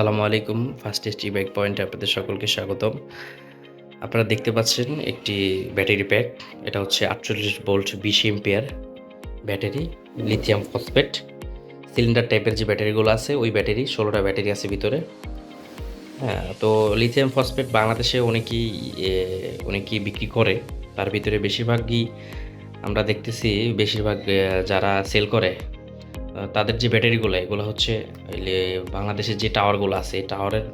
আসসালামু আলাইকুম first ST bike পয়েন্টে আপনাদের সকলকে স্বাগতম। আপনারা দেখতে পাচ্ছেন একটি ব্যাটারি প্যাক। এটা হচ্ছে আটচল্লিশ ভোল্ট বিশ ampere battery, lithium phosphate. Cylinder টাইপের যে ব্যাটারিগুলো আছে, ওই ব্যাটারি, ষোলোটা ব্যাটারি আছে ভিতরে। হ্যাঁ তো লিথিয়াম ফসফেট বাংলাদেশে অনেকেই অনেকেই বিক্রি করে। তার ভিতরে বেশিরভাগই আমরা দেখতেছি, বেশিরভাগ যারা সেল করে তাদের যে ব্যাটারিগুলো, এগুলো হচ্ছে বাংলাদেশের যে টাওয়ারগুলো আছে, এই টাওয়ারের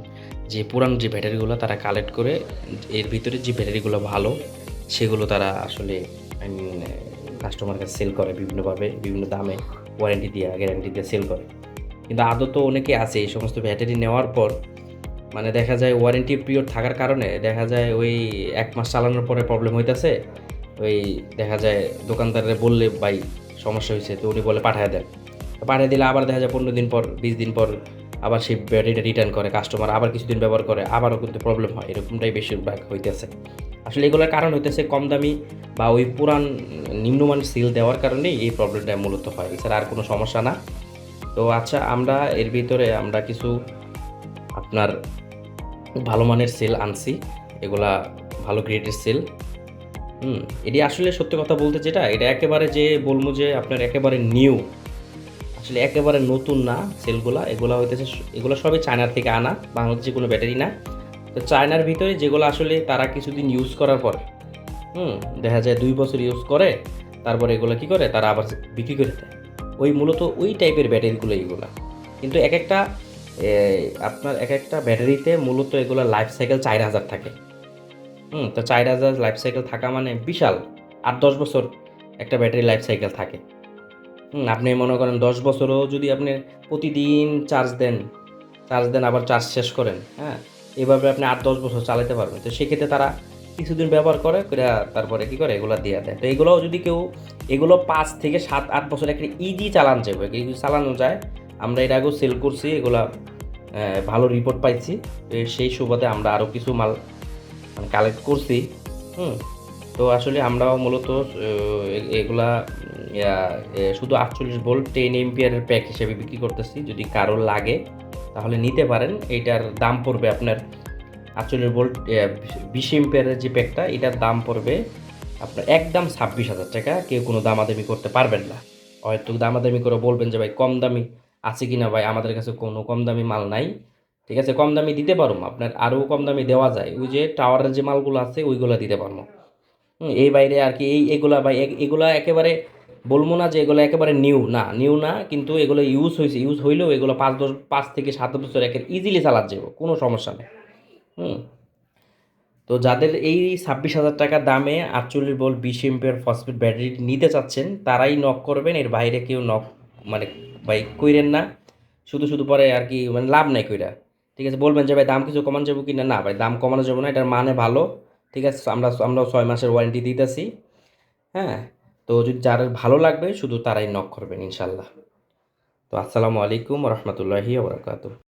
যে পুরান যে ব্যাটারিগুলো তারা কালেক্ট করে, এর ভিতরে যে ব্যাটারিগুলো ভালো, সেগুলো তারা আসলে কাস্টমার কাছে সেল করে বিভিন্নভাবে, বিভিন্ন দামে ওয়ারেন্টি দিয়ে গ্যারান্টি দিয়ে সেল করে। কিন্তু আদৌ তো অনেকে আছে, এই সমস্ত ব্যাটারি নেওয়ার পর মানে দেখা যায় ওয়ারেন্টি পিরিয়ড থাকার কারণে, দেখা যায় ওই এক মাস চালানোর পরে প্রবলেম হইতেছে, ওই দেখা যায় দোকানদারে বললে, ভাই, সমস্যা হয়েছে তো উনি বলে পাঠায় দেন। পাঠিয়ে দিলে আবার দেখা যায় পনেরো দিন পর, বিশ দিন পর আবার সেই ব্যাটারিটা রিটার্ন করে কাস্টমার আবার কিছুদিন ব্যবহার করে, আবারও কিন্তু প্রবলেম হয়। এরকমটাই বেশিরভাগ হইতেছে। আসলে এগুলোর কারণ হইতেছে কম দামি বা ওই পুরান নিম্নমান সিল দেওয়ার কারণেই এই প্রবলেমটা মূলত হয়। এছাড়া আর কোনো সমস্যা না। তো আচ্ছা আমরা এর ভিতরে আমরা কিছু আপনার ভালো মানের সেল আনছি। এগুলা ভালো গ্রেডের সেল হুম, এটি আসলে সত্যি কথা বলতে যেটা, এটা একেবারে যে বলব যে আপনার একেবারে নিউ আসলে একেবারে নতুন না সেলগুলা। এগুলা হইতেছে এগুলো সবই চায়নার থেকে আনা, বাংলাদেশে কোনো ব্যাটারি না। তো চায়নার ভিতরে যেগুলো আসলে তারা কিছুদিন ইউজ করার পর, হুম, দেখা যায় দুই বছর ইউজ করে, তারপরে এগুলো কি করে? তারা আবার বিক্রি করে দেয়। ওই মূলত ওই টাইপের ব্যাটারিগুলো এইগুলা। কিন্তু এক একটা আপনার এক একটা ব্যাটারিতে মূলত এগুলো লাইফ সাইকেল চার হাজার থাকে। হুম, তো চার হাজার লাইফ সাইকেল থাকা মানে বিশাল। আট দশ বছর একটা ব্যাটারি লাইফ সাইকেল থাকে। আপনি মনে করেন দশ বছরও যদি আপনি প্রতিদিন চার্জ দেন চার্জ দেন, আবার চার্জ শেষ করেন হ্যাঁ? এভাবে আপনি আট, দশ বছর চালাতে পারবেন। তো সেক্ষেত্রে তারা কিছুদিন ব্যবহার করে তারপরে কী করে? এগুলো দিয়ে দেয়। তো এগুলোও যদি কেউ, এগুলো পাঁচ থেকে সাত, আট বছর একটা ইজি চালান যাবে চালানো যায়। আমরা এর আগেও সেল করছি, এগুলা ভালো রিপোর্ট পাইছি। সেই সুবাদে আমরা আরও কিছু মাল মানে কালেক্ট করছি, হুম? তো আসলে আমরাও মূলত এগুলা শুধু আটচল্লিশ ভোল্ট টেন এমপিয়ারের প্যাক হিসেবে বিক্রি করতেছি। যদি কারও লাগে, তাহলে নিতে পারেন। এইটার দাম পড়বে আপনার আটচল্লিশ ভোল্ট বিশ এমপিয়ারের যে প্যাকটা এটার দাম পড়বে আপনার একদম ছাব্বিশ হাজার টাকা। কেউ কোনো দামাদামি করতে পারবেন না। হয়তো দামাদামি করে বলবেন যে, ভাই, কম দামি আছে কি না ভাই, আমাদের কাছে কোনো কম দামি মাল নাই। ঠিক আছে, কম দামি দিতে পারব আপনার আরও কম দামি দেওয়া যায়। ওই যে টাওয়ারের যে মালগুলো আছে, ওইগুলো দিতে পারব। এই বাইরে আর কি, এই, এগুলা ভাই এগুলা একেবারে বলব না যে এগুলো একেবারে নিউ না নিউ না, কিন্তু এগুলো ইউজ হয়েছে ইউজ হইলেও এগুলো পাঁচ দশ, পাঁচ থেকে সাত বছর একের ইজিলি চালাত যাব, কোনো সমস্যা নেই। হুম। তো যাদের এই ছাব্বিশ হাজার টাকা দামে আটচল্লিশ বল বিশ এম্পিয়ার ফসফেট ব্যাটারি নিতে চাচ্ছেন, তারাই নক করবেন, এর বাইরে কেউ নক মানে ভাই কইরেন না। শুধু শুধু পরে আর কি মানে লাভ নাই কইরা। ঠিক আছে, বলবেন যে, ভাই, দাম কিছু কমানো যাব কি না না ভাই, দাম কমানো যাব না, এটার মানে ভালো। ঠিক আছে, আমরা আমরা ছয় মাসের ওয়ারেন্টি দিতেছি। হ্যাঁ তো যদি যার ভালো লাগবে, শুধু তারাই নক করবেন ইনশাল্লাহ তো আসসালামু আলাইকুম রহমতুল্লাহি ওবরাকাতু